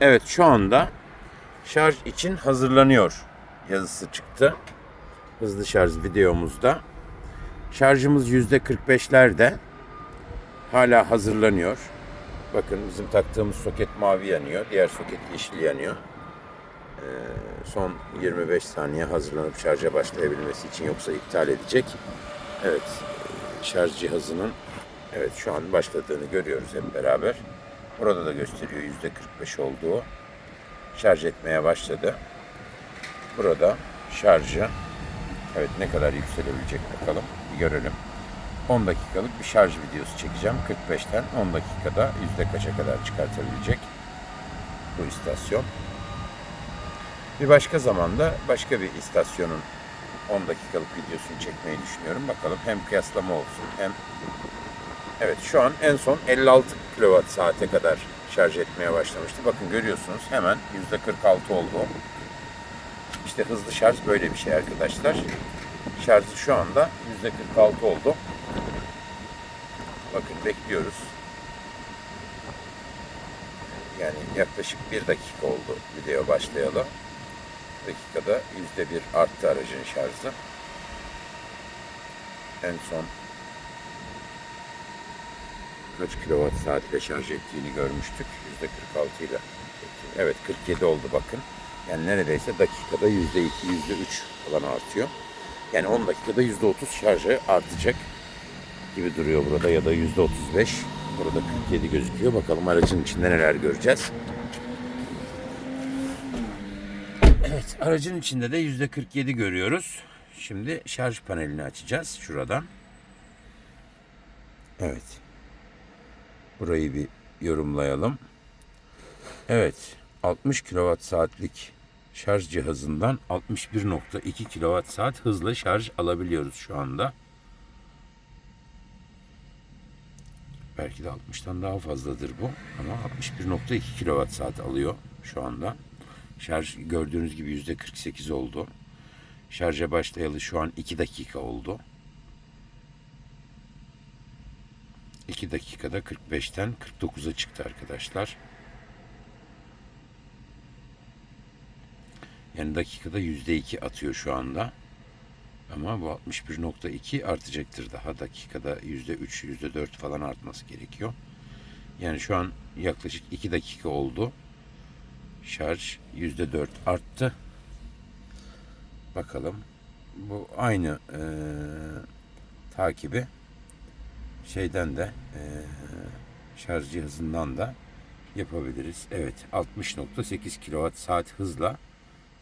Evet şu anda şarj için hazırlanıyor yazısı çıktı. Hızlı şarj videomuzda. Şarjımız yüzde 45'lerde. Hala hazırlanıyor. Bakın bizim taktığımız soket mavi yanıyor. Diğer soket yeşil yanıyor. Ee, son 25 saniye hazırlanıp şarja başlayabilmesi için yoksa iptal edecek. Evet şarj cihazının evet şu an başladığını görüyoruz hep beraber. Burada da gösteriyor yüzde 45 olduğu. Şarj etmeye başladı. Burada şarjı evet ne kadar yükselebilecek bakalım bir görelim. 10 dakikalık bir şarj videosu çekeceğim. 45'ten 10 dakikada yüzde kaça kadar çıkartabilecek bu istasyon. Bir başka zamanda başka bir istasyonun 10 dakikalık videosunu çekmeyi düşünüyorum. Bakalım hem kıyaslama olsun hem Evet şu an en son 56 kWh saate kadar şarj etmeye başlamıştı. Bakın görüyorsunuz hemen %46 oldu. İşte hızlı şarj böyle bir şey arkadaşlar. Şarjı şu anda %46 oldu. Bakın bekliyoruz. Yani yaklaşık bir dakika oldu video başlayalı. Dakikada %1 arttı aracın şarjı. En son kaç kilowatt saatle şarj ettiğini görmüştük. Yüzde 46 ile. Evet 47 oldu bakın. Yani neredeyse dakikada yüzde 2, yüzde 3 falan artıyor. Yani 10 dakikada yüzde 30 şarjı artacak gibi duruyor burada ya da yüzde 35. Burada 47 gözüküyor. Bakalım aracın içinde neler göreceğiz. Evet aracın içinde de yüzde 47 görüyoruz. Şimdi şarj panelini açacağız şuradan. Evet. Burayı bir yorumlayalım. Evet, 60 kWh saatlik şarj cihazından 61.2 kWh saat hızla şarj alabiliyoruz şu anda. Belki de 60'tan daha fazladır bu ama 61.2 kWh saat alıyor şu anda. Şarj gördüğünüz gibi %48 oldu. Şarja başlayalı şu an 2 dakika oldu. 2 dakikada 45'ten 49'a çıktı arkadaşlar. Yani dakikada %2 atıyor şu anda. Ama bu 61.2 artacaktır daha. Dakikada %3, %4 falan artması gerekiyor. Yani şu an yaklaşık 2 dakika oldu. Şarj %4 arttı. Bakalım. Bu aynı eee takibi şeyden de eee, şarj cihazından da yapabiliriz. Evet 60.8 kWh saat hızla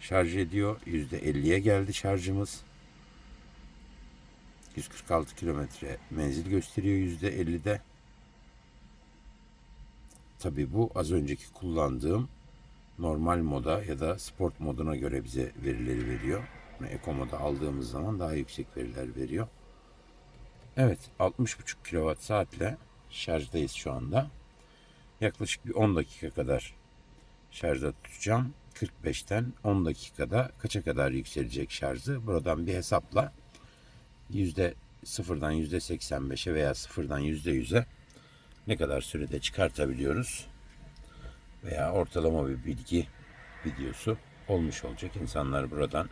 şarj ediyor. %50'ye geldi şarjımız. 146 kilometre menzil gösteriyor %50'de. Tabii bu az önceki kullandığım normal moda ya da sport moduna göre bize verileri veriyor. Eko moda aldığımız zaman daha yüksek veriler veriyor. Evet 60,5 kWh saatle şarjdayız şu anda. Yaklaşık bir 10 dakika kadar şarjda tutacağım. 45'ten 10 dakikada kaça kadar yükselecek şarjı buradan bir hesapla yüzde sıfırdan yüzde 85'e veya sıfırdan yüzde 100'e ne kadar sürede çıkartabiliyoruz veya ortalama bir bilgi videosu olmuş olacak. İnsanlar buradan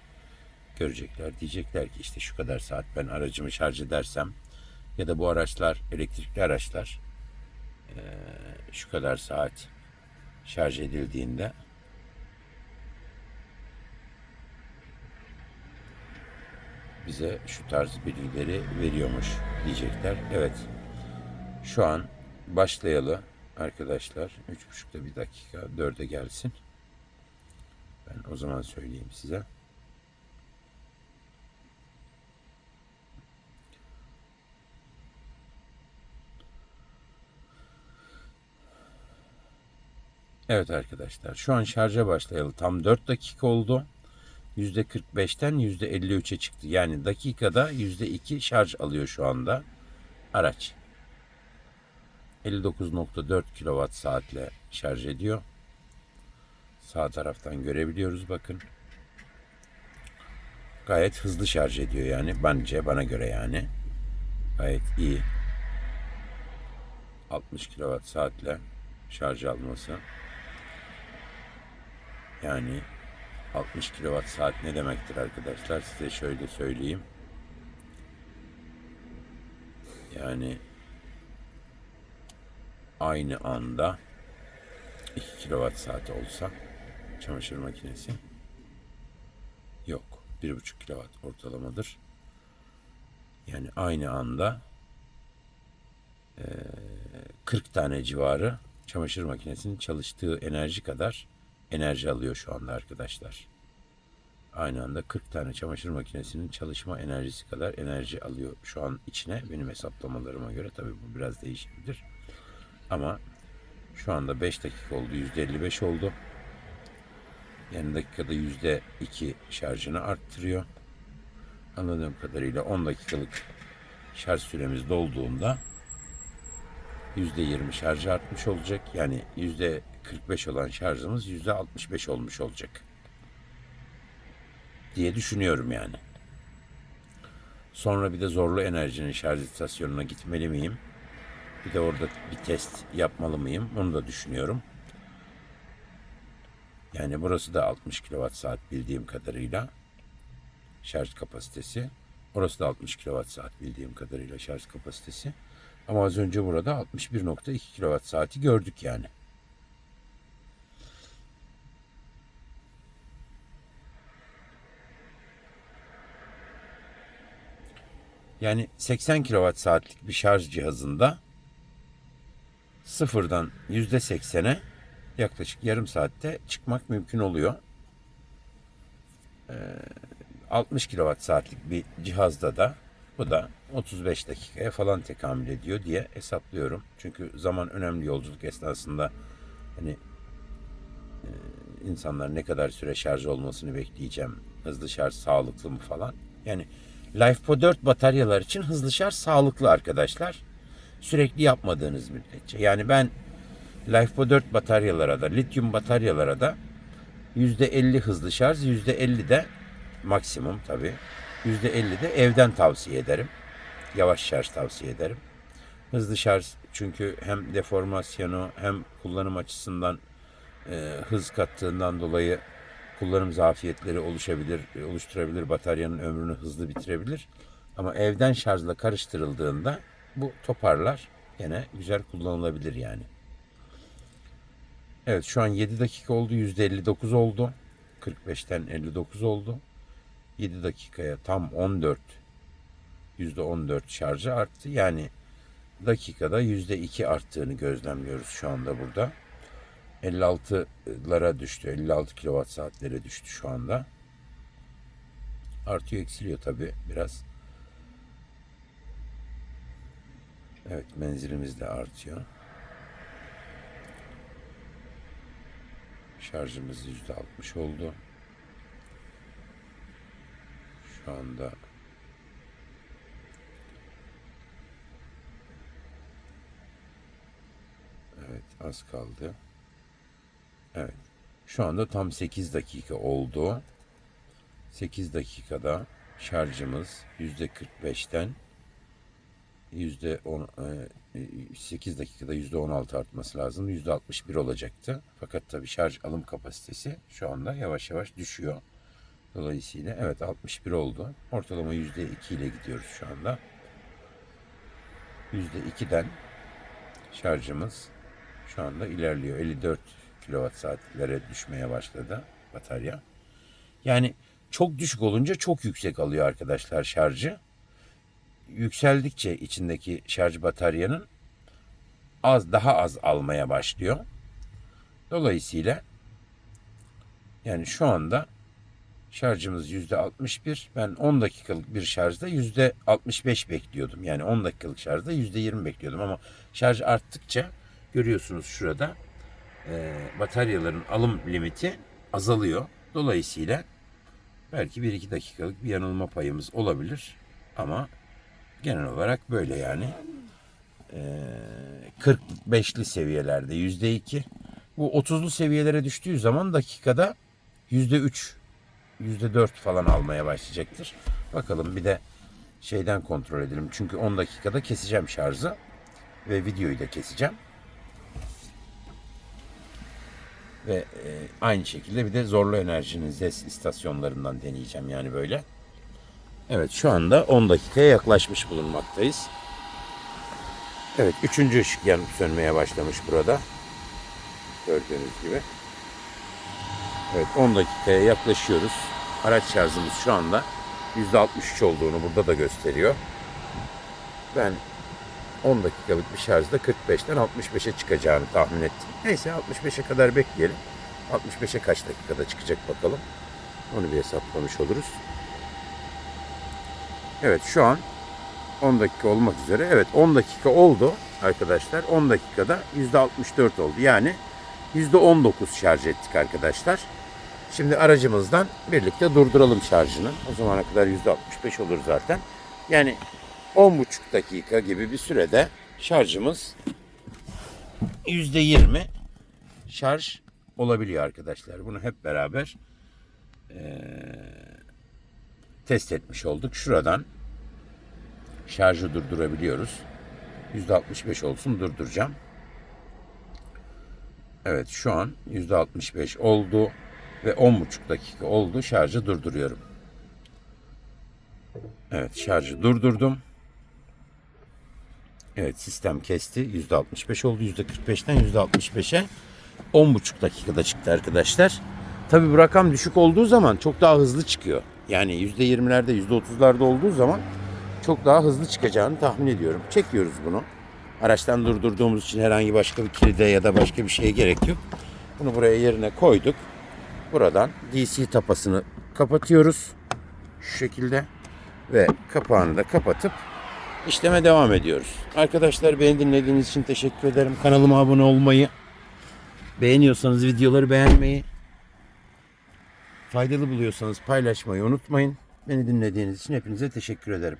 görecekler. Diyecekler ki işte şu kadar saat ben aracımı şarj edersem ya da bu araçlar elektrikli araçlar şu kadar saat şarj edildiğinde bize şu tarz bilgileri veriyormuş diyecekler. Evet. Şu an başlayalı arkadaşlar. Üç buçukta bir dakika dörde gelsin. Ben o zaman söyleyeyim size. Evet arkadaşlar şu an şarja başlayalı tam 4 dakika oldu. %45'ten %53'e çıktı. Yani dakikada %2 şarj alıyor şu anda araç. 59.4 kWh saatle şarj ediyor. Sağ taraftan görebiliyoruz bakın. Gayet hızlı şarj ediyor yani bence bana göre yani. Gayet iyi. 60 kWh saatle şarj alması. Yani 60 kilowatt saat ne demektir arkadaşlar? Size şöyle söyleyeyim. Yani aynı anda 2 kilowatt saat olsa çamaşır makinesi yok. 1,5 kilowatt ortalamadır. Yani aynı anda eee, 40 tane civarı çamaşır makinesinin çalıştığı enerji kadar enerji alıyor şu anda arkadaşlar. Aynı anda 40 tane çamaşır makinesinin çalışma enerjisi kadar enerji alıyor şu an içine benim hesaplamalarıma göre. Tabii bu biraz değişebilir. Ama şu anda 5 dakika oldu. %55 oldu. Yani dakikada %2 şarjını arttırıyor. Anladığım kadarıyla 10 dakikalık şarj süremiz dolduğunda %20 şarjı artmış olacak. Yani %45 olan şarjımız %65 olmuş olacak. Diye düşünüyorum yani. Sonra bir de zorlu enerjinin şarj istasyonuna gitmeli miyim? Bir de orada bir test yapmalı mıyım? Onu da düşünüyorum. Yani burası da 60 kWh saat bildiğim kadarıyla şarj kapasitesi. Orası da 60 kWh saat bildiğim kadarıyla şarj kapasitesi. Ama az önce burada 61.2 kWh saati gördük yani. Yani 80 kWh saatlik bir şarj cihazında sıfırdan %80'e yaklaşık yarım saatte çıkmak mümkün oluyor. Ee, 60 kWh saatlik bir cihazda da bu da 35 dakikaya falan tekamül ediyor diye hesaplıyorum. Çünkü zaman önemli yolculuk esnasında hani e, insanlar ne kadar süre şarj olmasını bekleyeceğim. Hızlı şarj sağlıklı mı falan. Yani LifePo 4 bataryalar için hızlı şarj sağlıklı arkadaşlar. Sürekli yapmadığınız müddetçe. Yani ben LifePo 4 bataryalara da, lityum bataryalara da %50 hızlı şarj, %50 de maksimum tabii. %50 de evden tavsiye ederim. Yavaş şarj tavsiye ederim. Hızlı şarj çünkü hem deformasyonu hem kullanım açısından e, hız kattığından dolayı kullanım zafiyetleri oluşabilir, oluşturabilir. Bataryanın ömrünü hızlı bitirebilir. Ama evden şarjla karıştırıldığında bu toparlar. Gene güzel kullanılabilir yani. Evet şu an 7 dakika oldu. %59 oldu. 45'ten 59 oldu. 7 dakikaya tam 14 %14 şarjı arttı. Yani dakikada %2 arttığını gözlemliyoruz şu anda burada. 56'lara düştü. 56 kilowatt saatlere düştü şu anda. Artıyor eksiliyor tabi biraz. Evet menzilimiz de artıyor. Şarjımız %60 oldu. Şu anda Evet az kaldı. Evet. Şu anda tam 8 dakika oldu. 8 dakikada şarjımız %45'ten %10 8 dakikada %16 artması lazım. %61 olacaktı. Fakat tabii şarj alım kapasitesi şu anda yavaş yavaş düşüyor. Dolayısıyla evet 61 oldu. Ortalama %2 ile gidiyoruz şu anda. %2'den şarjımız şu anda ilerliyor. 54 kilowatt saatlere düşmeye başladı batarya. Yani çok düşük olunca çok yüksek alıyor arkadaşlar şarjı. Yükseldikçe içindeki şarj bataryanın az daha az almaya başlıyor. Dolayısıyla yani şu anda şarjımız yüzde 61. Ben 10 dakikalık bir şarjda yüzde 65 bekliyordum. Yani 10 dakikalık şarjda yüzde 20 bekliyordum ama şarj arttıkça görüyorsunuz şurada e, bataryaların alım limiti azalıyor. Dolayısıyla belki 1-2 dakikalık bir yanılma payımız olabilir ama genel olarak böyle yani. E, 45'li seviyelerde yüzde 2. Bu 30'lu seviyelere düştüğü zaman dakikada yüzde 3 yüzde 4 falan almaya başlayacaktır. Bakalım bir de şeyden kontrol edelim. Çünkü 10 dakikada keseceğim şarjı ve videoyu da keseceğim. Ve e, aynı şekilde bir de zorlu enerjinin ZES istasyonlarından deneyeceğim yani böyle. Evet şu anda 10 dakikaya yaklaşmış bulunmaktayız. Evet üçüncü ışık yanıp sönmeye başlamış burada. Gördüğünüz gibi. Evet 10 dakikaya yaklaşıyoruz. Araç şarjımız şu anda %63 olduğunu burada da gösteriyor. Ben 10 dakikalık bir şarjda 45'ten 65'e çıkacağını tahmin ettim. Neyse 65'e kadar bekleyelim. 65'e kaç dakikada çıkacak bakalım. Onu bir hesaplamış oluruz. Evet şu an 10 dakika olmak üzere. Evet 10 dakika oldu arkadaşlar. 10 dakikada %64 oldu. Yani %19 şarj ettik arkadaşlar. Şimdi aracımızdan birlikte durduralım şarjını. O zamana kadar %65 olur zaten. Yani 10,5 dakika gibi bir sürede şarjımız %20 şarj olabiliyor arkadaşlar. Bunu hep beraber eee, test etmiş olduk. Şuradan şarjı durdurabiliyoruz. %65 olsun durduracağım. Evet şu an %65 oldu ve 10,5 dakika oldu. Şarjı durduruyorum. Evet şarjı durdurdum. Evet sistem kesti. %65 oldu. %45'ten %65'e 10,5 dakikada çıktı arkadaşlar. Tabi bu rakam düşük olduğu zaman çok daha hızlı çıkıyor. Yani %20'lerde %30'larda olduğu zaman çok daha hızlı çıkacağını tahmin ediyorum. Çekiyoruz bunu. Araçtan durdurduğumuz için herhangi başka bir kilide ya da başka bir şeye gerek yok. Bunu buraya yerine koyduk. Buradan DC tapasını kapatıyoruz. Şu şekilde. Ve kapağını da kapatıp işleme devam ediyoruz. Arkadaşlar beni dinlediğiniz için teşekkür ederim. Kanalıma abone olmayı, beğeniyorsanız videoları beğenmeyi, faydalı buluyorsanız paylaşmayı unutmayın. Beni dinlediğiniz için hepinize teşekkür ederim.